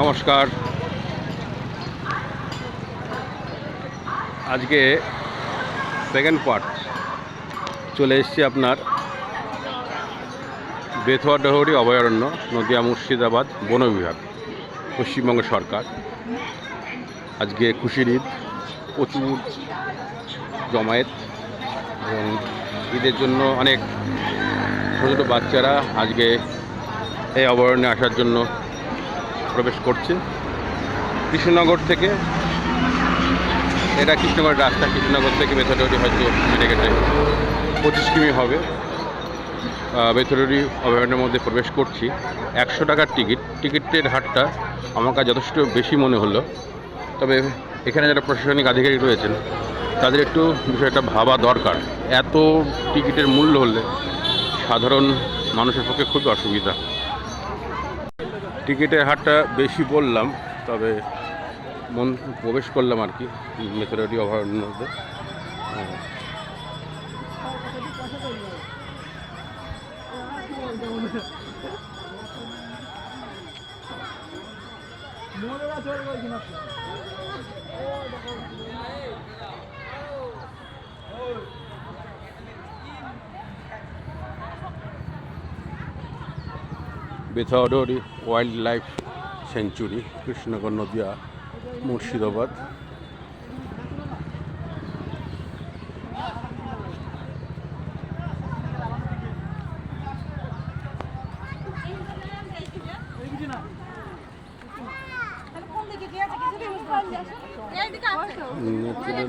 নমস্কার। আজকে second part চলে এসেছি আপনার বেথুয়া ডহরি অভয়ারণ্য, নদিয়া মুর্শিদাবাদ বন বিভাগ, পশ্চিমবঙ্গ সরকার। আজকে খুশির ঈদ, প্রচুর জমায়েত এবং ঈদের জন্য অনেক ছোটো ছোটো বাচ্চারা আজকে এই অভয়ারণ্যে আসার জন্য প্রবেশ করছে। কৃষ্ণনগর থেকে এটা কৃষ্ণনগর রাস্তা, কৃষ্ণনগর থেকে বেথরডি হয়তো কেটে গেছে। পঁচিশ কিমি হবে। বেথরডি অভয়ারণ্যের মধ্যে প্রবেশ করছি। একশো টাকার টিকিট। টিকিটের হারটা আমার কাছে যথেষ্ট বেশি মনে হলো। তবে এখানে যারা প্রশাসনিক আধিকারিক রয়েছেন, তাদের একটু বিষয়টা ভাবা দরকার। এত টিকিটের মূল্য হলে সাধারণ মানুষের পক্ষে খুবই অসুবিধা। টিকিটের হারটা বেশি বললাম তবে মন প্রবেশ করলাম আর কি মেথডি অভয়ারণ্যের মধ্যে হ্যাঁ। Bethuadahari wild life sanctuary Krishnanagar Nadia Murshidabad নেত্রীদের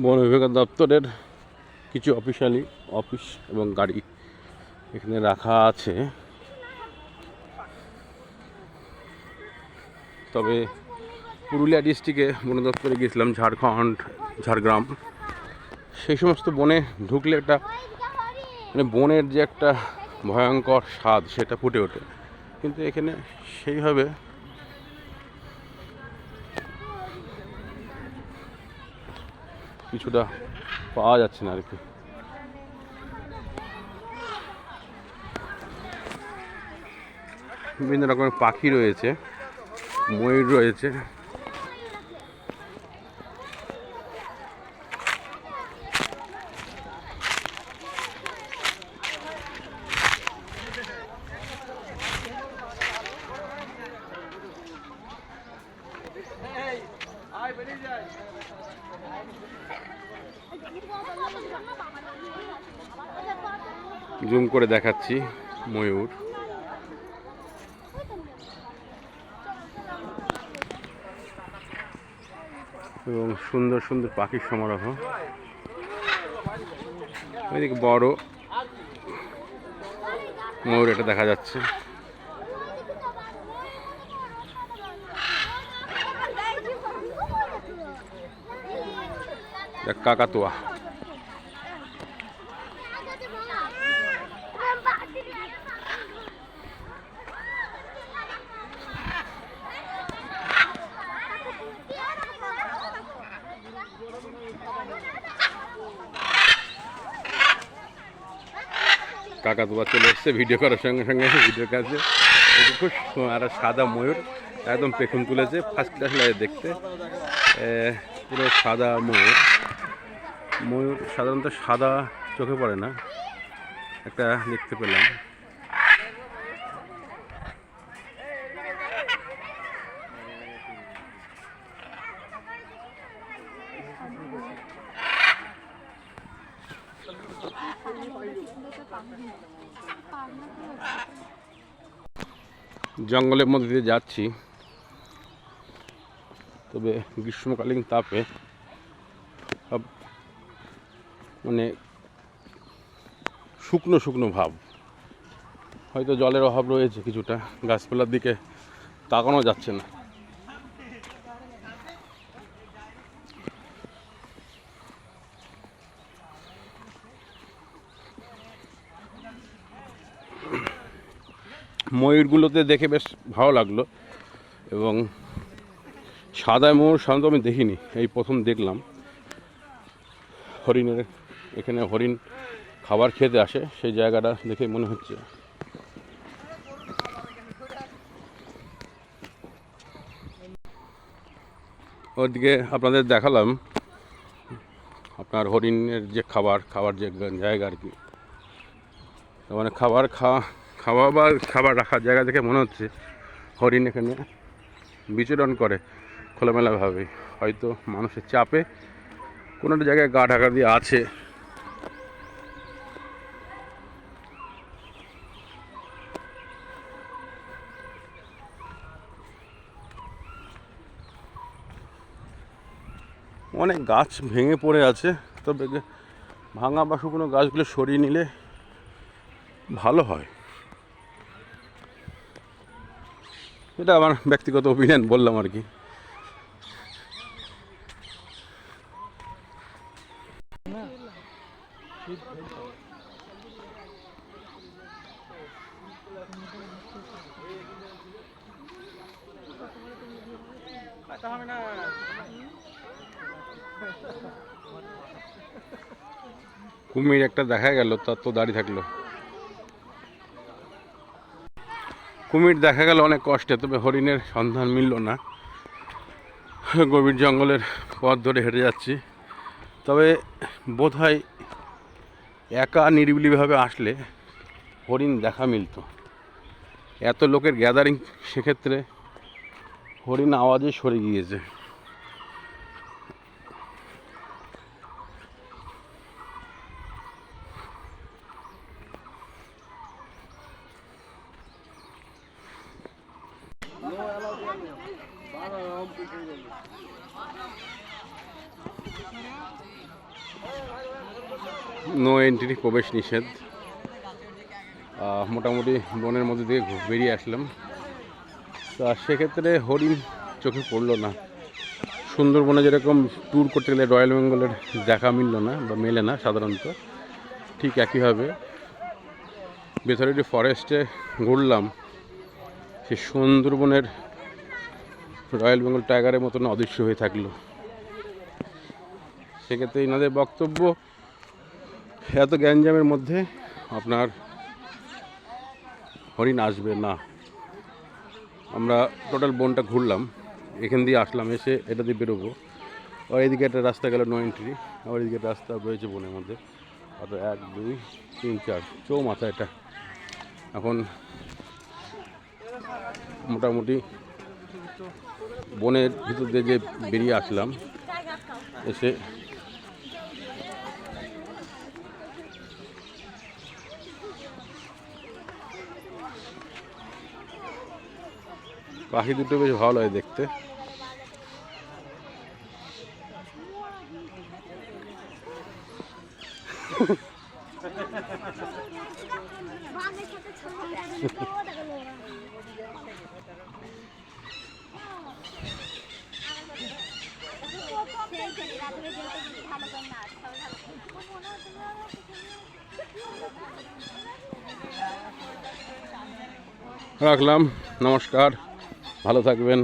বন বিভাগ দপ্তরের কিছু অফিসিয়ালি অফিস এবং গাড়ি এখানে রাখা আছে। তবে পুরুলিয়া ডিস্ট্রিক্টে বন দপ্তরে গিয়েছিলাম, ঝাড়খণ্ড, ঝাড়গ্রাম। সেই সমস্ত বনে ঢুকলে একটা মানে বনের যে একটা ভয়ঙ্কর স্বাদ সেটা ফুটে ওঠে। কিন্তু এখানে সেইভাবে কিছুটা পাওয়া যাচ্ছে না আর কি বিভিন্ন রকমের পাখি রয়েছে ময়ূর রয়েছে। জুম করে দেখাচ্ছি ময়ূর। এবং সুন্দর সুন্দর পাখির সমারোহ। ওইদিকে বড় ময়ূর এটা দেখা যাচ্ছে। এটা কাকাতুয়া কাকাতুয়া চলে এসছে, ভিডিও করার সঙ্গে সঙ্গে ভিডিও কাছে খুব আর সাদা ময়ূর, একদম পেখুন তুলেছে ফার্স্ট ক্লাস লাগে দেখতে। পুরো সাদা ময়ূর। ময়ূর সাধারণত সাদা চোখে পড়ে না, একটা দেখতে পেলাম। জঙ্গলের মধ্যে দিয়ে যাচ্ছি। তবে গ্রীষ্মকালীন তাপে সব মানে শুকনো শুকনো ভাব। হয়তো জলের অভাব রয়েছে কিছুটা। গাছপালার দিকে তাকানো যাচ্ছে না। ময়ূরগুলোতে দেখে বেশ ভালো লাগল এবং সাদা ময়ূর সাধারণত আমি দেখিনি, এই প্রথম দেখলাম। হরিণের এখানে হরিণ খাবার খেতে আসে, সেই জায়গাটা দেখে মনে হচ্ছে। ওদিকে আপনাদের দেখালাম, আপনার হরিণের যে খাবার খাবার যে জায়গা আর কি। মানে খাবার খাওয়া খাওয়া বা খাবার রাখার জায়গা দেখে মনে হচ্ছে হরিণ এখানে বিচরণ করে খোলামেলাভাবে। হয়তো মানুষের চাপে কোনো একটা জায়গায় গা ঢাকা দিয়ে আছে। অনেক গাছ ভেঙে পড়ে আছে, তবে ভাঙা বা শুকনো গাছগুলো সরিয়ে নিলে ভালো হয়। এটা আমার ব্যক্তিগত অপিনিয়ন বললাম আর কি। কুমির একটা দেখা গেল, তার তো দাঁড়িয়ে থাকল। কুমির দেখা গেল অনেক কষ্টে, তবে হরিণের সন্ধান মিলল না। গভীর জঙ্গলের পথ ধরে হেঁটে যাচ্ছি। তবে বোধহয় একা নিরিবিলিভাবে আসলে হরিণ দেখা মিলত। এত লোকের গ্যাদারিং সেক্ষেত্রে হরিণ আওয়াজে সরে গিয়েছে। নো এন্ট্রি প্রবেশ নিষেধ। মোটামুটি বনের মধ্যে দিয়ে বেরিয়ে আসলাম। তা সেক্ষেত্রে হরিণ চোখে পড়ল না। সুন্দরবনে যেরকম ট্যুর করতে গেলে রয়্যাল বেঙ্গলের দেখা মিললো না বা মেলে না সাধারণত, ঠিক একইভাবে। ভেতরে একটি ফরেস্টে ঘুরলাম, সে সুন্দরবনের রয়্যাল বেঙ্গল টাইগারের মতন অদৃশ্য হয়ে থাকল। সেক্ষেত্রে এনাদের বক্তব্য এত গ্যাঞ্জামের মধ্যে আপনার হরিণ আসবে না। আমরা টোটাল বনটা ঘুরলাম, এখান দিয়ে আসলাম, এসে এটা দিয়ে বেরোবো। আর এদিকে একটা রাস্তা গেল নো এন্ট্রি আর এদিকে একটা রাস্তা রয়েছে বনের মধ্যে। অর্থাৎ এক, দুই, তিন, চার, চৌমাথা এটা। এখন মোটামুটি বনের ভিতর দিয়ে যে বেরিয়ে আসলাম এসে পাখি দুটো বেশ ভালো লাগে দেখতে সাথে ছবি একদম তো দেখা গেল ওরা। প্রথম দেখেছি, রাত্রে যেহেতু ভালো করে নাচ, সবাই ভালো করে। মনে হচ্ছে না রাখলাম নমস্কার ভালো থাকবেন।